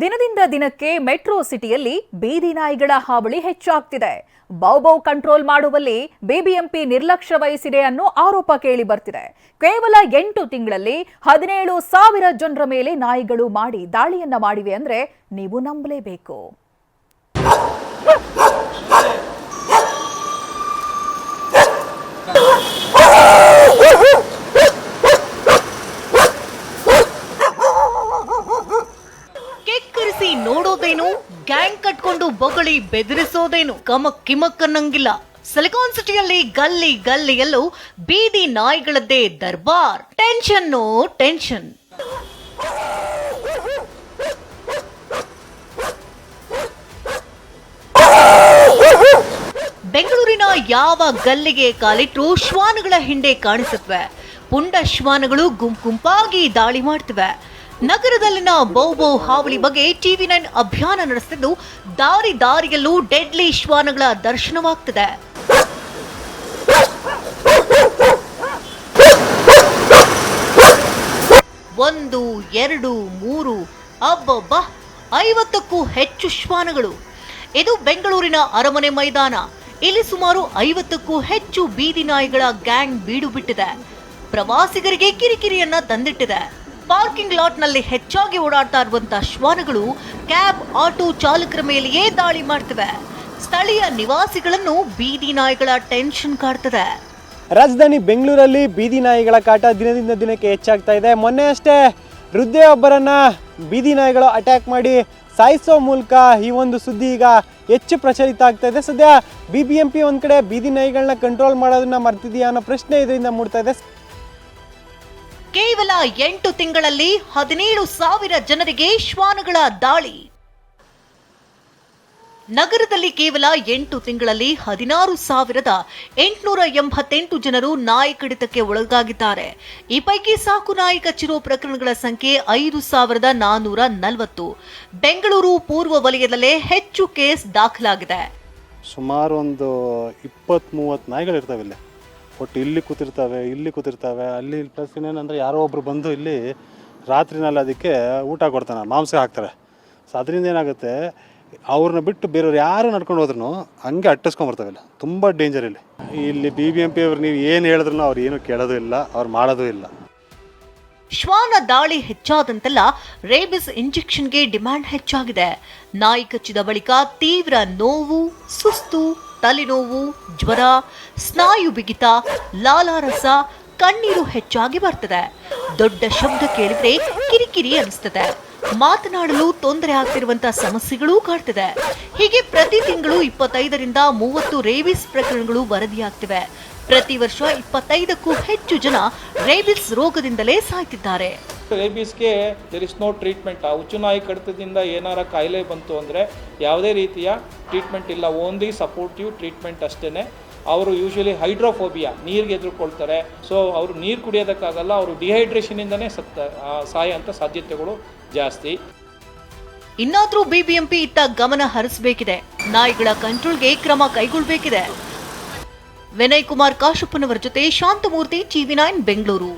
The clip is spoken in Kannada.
ದಿನದಿಂದ ದಿನಕ್ಕೆ ಮೆಟ್ರೋ ಸಿಟಿಯಲ್ಲಿ ಬೀದಿ ನಾಯಿಗಳ ಹಾವಳಿ ಹೆಚ್ಚಾಗ್ತಿದೆ. ಬೌಬೌ ಕಂಟ್ರೋಲ್ ಮಾಡುವಲ್ಲಿ ಬಿಬಿಎಂಪಿ ನಿರ್ಲಕ್ಷ್ಯ ವಹಿಸಿದೆ ಅನ್ನೋ ಆರೋಪ ಕೇಳಿ ಬರ್ತಿದೆ. ಕೇವಲ ಎಂಟು ತಿಂಗಳಲ್ಲಿ ಹದಿನೇಳು ಸಾವಿರ ಜನರ ಮೇಲೆ ನಾಯಿಗಳು ಮಾಡಿ ದಾಳಿಯನ್ನ ಮಾಡಿವೆ ಅಂದ್ರೆ ನೀವು ನಂಬಲೇಬೇಕು. ಕೆಕ್ಕರಿಸಿ ಗ್ಯಾಂಗ್ ಕಟ್ಕೊಂಡು ಬೊಗಳಿ ಬೆದರಿಸೋದೇನು? ಕಮಕ್ ಕಿಮಕ್ ಅನ್ನಂಗಿಲ್ಲ ಸಿಲಿಕಾನ್ ಸಿಟಿಯಲ್ಲಿ ಗಲ್ಲಿ ಗಲ್ಲಿಯಲ್ಲೂ ಬೀದಿ ನಾಯಿಗಳದ್ದೇ ದರ್ಬಾರ್. ಟೆನ್ಷನ್ನು ಟೆನ್ಷನ್ ಬೆಂಗಳೂರಿನ ಯಾವ ಗಲ್ಲಿಗೆ ಕಾಲಿಟ್ಟು ಶ್ವಾನಗಳ ಹಿಂಡೆ ಕಾಣಿಸುತ್ತವೆ? ಪುಂಡ ಶ್ವಾನಗಳು ಗುಂಪು ಗುಂಪಾಗಿ ದಾಳಿ ಮಾಡ್ತಿವೆ. ನಗರದಲ್ಲಿನ ಬೌಬೌ ಹಾವಳಿ ಬಗ್ಗೆ ಟಿವಿ ನೈನ್ ಅಭಿಯಾನ ನಡೆಸಿದ್ದು ದಾರಿ ದಾರಿಯಲ್ಲೂ ಡೆಡ್ಲಿ ಶ್ವಾನಗಳ ದರ್ಶನವಾಗ್ತಿದೆ. ಒಂದು, ಎರಡು, ಮೂರು, ಅಬ್ಬಬ್ಬ, ಐವತ್ತಕ್ಕೂ ಹೆಚ್ಚು ಶ್ವಾನಗಳು. ಇದು ಬೆಂಗಳೂರಿನ ಅರಮನೆ ಮೈದಾನ. ಇಲ್ಲಿ ಸುಮಾರು ಐವತ್ತಕ್ಕೂ ಹೆಚ್ಚು ಬೀದಿ ನಾಯಿಗಳ ಗ್ಯಾಂಗ್ ಬೀಡು ಬಿಟ್ಟಿದೆ ಪ್ರವಾಸಿಗರಿಗೆ ಕಿರಿಕಿರಿಯನ್ನ ತಂದಿಟ್ಟಿದೆ. ಪಾರ್ಕಿಂಗ್ ಲಾಟ್ನಲ್ಲಿ ಹೆಚ್ಚಾಗಿ ಓಡಾಡ್ತಾ ಇರುವಂತಹ ಶ್ವಾನಗಳು ಕ್ಯಾಬ್, ಆಟೋ ಚಾಲಕರ ಮೇಲೆಯೇ ದಾಳಿ ಮಾಡ್ತವೆ. ಸ್ಥಳೀಯ ನಿವಾಸಿಗಳನ್ನು ಬೀದಿ ನಾಯಿಗಳ ಟೆನ್ಷನ್ ಕಾಡ್ತದೆ. ರಾಜಧಾನಿ ಬೆಂಗಳೂರಲ್ಲಿ ಬೀದಿ ನಾಯಿಗಳ ಕಾಟ ದಿನದಿಂದ ದಿನಕ್ಕೆ ಹೆಚ್ಚಾಗ್ತಾ ಇದೆ. ಮೊನ್ನೆ ಅಷ್ಟೇ ವೃದ್ಧೆ ಒಬ್ಬರನ್ನ ಬೀದಿ ನಾಯಿಗಳು ಅಟ್ಯಾಕ್ ಮಾಡಿ ಸಾಯಿಸೋ ಮೂಲಕ ಈ ಒಂದು ಸುದ್ದಿ ಈಗ ಹೆಚ್ಚು ಪ್ರಚಲಿತ ಆಗ್ತಾ ಇದೆ. ಸದ್ಯ ಬಿ ಬಿ ಎಂ ಪಿ ಒಂದು ಕಡೆ ಬೀದಿ ನಾಯಿಗಳನ್ನ ಕಂಟ್ರೋಲ್ ಮಾಡೋದನ್ನ ಮರ್ತಿದೆಯಾ ಅನ್ನೋ ಪ್ರಶ್ನೆ ಇದರಿಂದ ಮೂಡ್ತಾ ಇದೆ. ಕೇವಲ ಎಂಟು ತಿಂಗಳಲ್ಲಿ ಹದಿನೇಳು ಸಾವಿರ ಜನರಿಗೆ ಶ್ವಾನಗಳ ದಾಳಿ. ನಗರದಲ್ಲಿ ಕೇವಲ ಎಂಟು ತಿಂಗಳಲ್ಲಿ ಹದಿನಾರು ಸಾವಿರದ ಎಂಟುನೂರ ಎಂಬತ್ತೆಂಟು ಜನರು ನಾಯಿ ಕಡಿತಕ್ಕೆ ಒಳಗಾಗಿದ್ದಾರೆ. ಈ ಪೈಕಿ ಸಾಕು ನಾಯಿ ಕಚ್ಚಿರುವ ಪ್ರಕರಣಗಳ ಸಂಖ್ಯೆ ಐದು ಸಾವಿರದ ನಾನ್ನೂರ ನಲವತ್ತು. ಬೆಂಗಳೂರು ಪೂರ್ವ ವಲಯದಲ್ಲೇ ಹೆಚ್ಚು ಕೇಸ್ ದಾಖಲಾಗಿದೆ. ಸುಮಾರು ಒಂದು ಇಪ್ಪತ್ತ್ ಮೂವತ್ತು ನಾಯಿಗಳು ಇರ್ತವೆ ಇಲ್ಲಿ ಒಟ್ಟು ಇಲ್ಲಿ ಕೂತಿರ್ತವೆ ಇಲ್ಲಿ ಕೂತಿರ್ತವೆ, ಅಲ್ಲಿ ಪ್ಲಸ್ ಇನ್ನೇನಂದರೆ ಯಾರೋ ಒಬ್ರು ಬಂದು ಇಲ್ಲಿ ರಾತ್ರಿನಲ್ಲಿ ಅದಕ್ಕೆ ಊಟ ಕೊಡ್ತಾನೆ ಮಾಂಸ ಹಾಕ್ತಾರೆ. ಸೊ ಅದರಿಂದ ಏನಾಗುತ್ತೆ, ಅವ್ರನ್ನ ಬಿಟ್ಟು ಬೇರೆಯವ್ರು ಯಾರು ನಡ್ಕೊಂಡು ಹೋದ್ರೂ ಹಂಗೆ ಅಟ್ಟಿಸ್ಕೊಂಬರ್ತವೆ ಇಲ್ಲಿ. ತುಂಬ ಡೇಂಜರ್ ಇಲ್ಲಿ. ಇಲ್ಲಿ ಬಿ ಬಿ ಎಂ ಪಿ ಅವ್ರು ನೀವು ಏನು ಹೇಳಿದ್ರು ಅವ್ರು ಏನು ಕೇಳೋದು ಇಲ್ಲ, ಅವ್ರು ಮಾಡೋದು ಇಲ್ಲ. ಶ್ವಾನ ದಾಳಿ ಹೆಚ್ಚಾದಂತೆಲ್ಲ ರೇಬಿಸ್ ಇಂಜೆಕ್ಷನ್ಗೆ ಡಿಮ್ಯಾಂಡ್ ಹೆಚ್ಚಾಗಿದೆ. ನಾಯಿ ಕಚ್ಚಿದ ಬಳಿಕ ತೀವ್ರ ನೋವು, ಸುಸ್ತು ತಲೆನೋವು, ಜ್ವರ, ಸ್ನಾಯು ಬಿಗಿತ, ಲಾಲಾರಸ, ಕಣ್ಣೀರು ಹೆಚ್ಚಾಗಿ ಬರ್ತದೆ. ದೊಡ್ಡ ಶಬ್ದ ಕೇಳಿದ್ರೆ ಕಿರಿಕಿರಿ ಅನಿಸ್ತದೆ. ಮಾತನಾಡಲು ತೊಂದರೆ ಆಗ್ತಿರುವಂತ ಸಮಸ್ಯೆಗಳೂ ಕಾಡ್ತಿದೆ. ಹೀಗೆ ಪ್ರತಿ ತಿಂಗಳು ಇಪ್ಪತ್ತೈದರಿಂದ ಮೂವತ್ತು ರೇಬಿಸ್ ಪ್ರಕರಣಗಳು ವರದಿಯಾಗ್ತಿವೆ. ಪ್ರತಿ ವರ್ಷ ಇಪ್ಪತ್ತೈದಕ್ಕೂ ಹೆಚ್ಚು ಜನ ರೇಬಿಸ್ ರೋಗದಿಂದಲೇ ಸಾಯ್ತಿದ್ದಾರೆ. ರೇಬೀಸ್ಗೆ ದೆರ್ ಇಸ್ ನೋ ಟ್ರೀಟ್ಮೆಂಟ್ ಆ ಹುಚ್ಚುನಾಯಿ ಕಡಿತದಿಂದ ಏನಾರ ಕಾಯಿಲೆ ಬಂತು ಅಂದರೆ ಯಾವುದೇ ರೀತಿಯ ಟ್ರೀಟ್ಮೆಂಟ್ ಇಲ್ಲ. ಓನ್ಲಿ ಸಪೋರ್ಟಿವ್ ಟ್ರೀಟ್ಮೆಂಟ್ ಅಷ್ಟೇ ಅವರು ಯೂಶಲಿ ಹೈಡ್ರೋಫೋಬಿಯಾ ನೀರಿಗೆ ಎದುರುಕೊಳ್ತಾರೆ. ಸೊ ಅವರು ನೀರು ಕುಡಿಯೋದಕ್ಕಾಗಲ್ಲ, ಅವರು ಡಿಹೈಡ್ರೇಷನಿಂದನೇ ಸತ್ತ ಸಾಯ ಅಂತ ಸಾಧ್ಯತೆಗಳು ಜಾಸ್ತಿ. ಇನ್ನಾದರೂ ಬಿಬಿಎಂಪಿ ಇತ್ತ ಗಮನ ಹರಿಸಬೇಕಿದೆ. ನಾಯಿಗಳ ಕಂಟ್ರೋಲ್ಗೆ ಕ್ರಮ ಕೈಗೊಳ್ಳಬೇಕಿದೆ ವಿನಯ್ ಕುಮಾರ್ ಕಾಶಪ್ಪನವರ ಜೊತೆ ಶಾಂತಮೂರ್ತಿ ಟಿವಿ ನೈನ್ ಬೆಂಗಳೂರು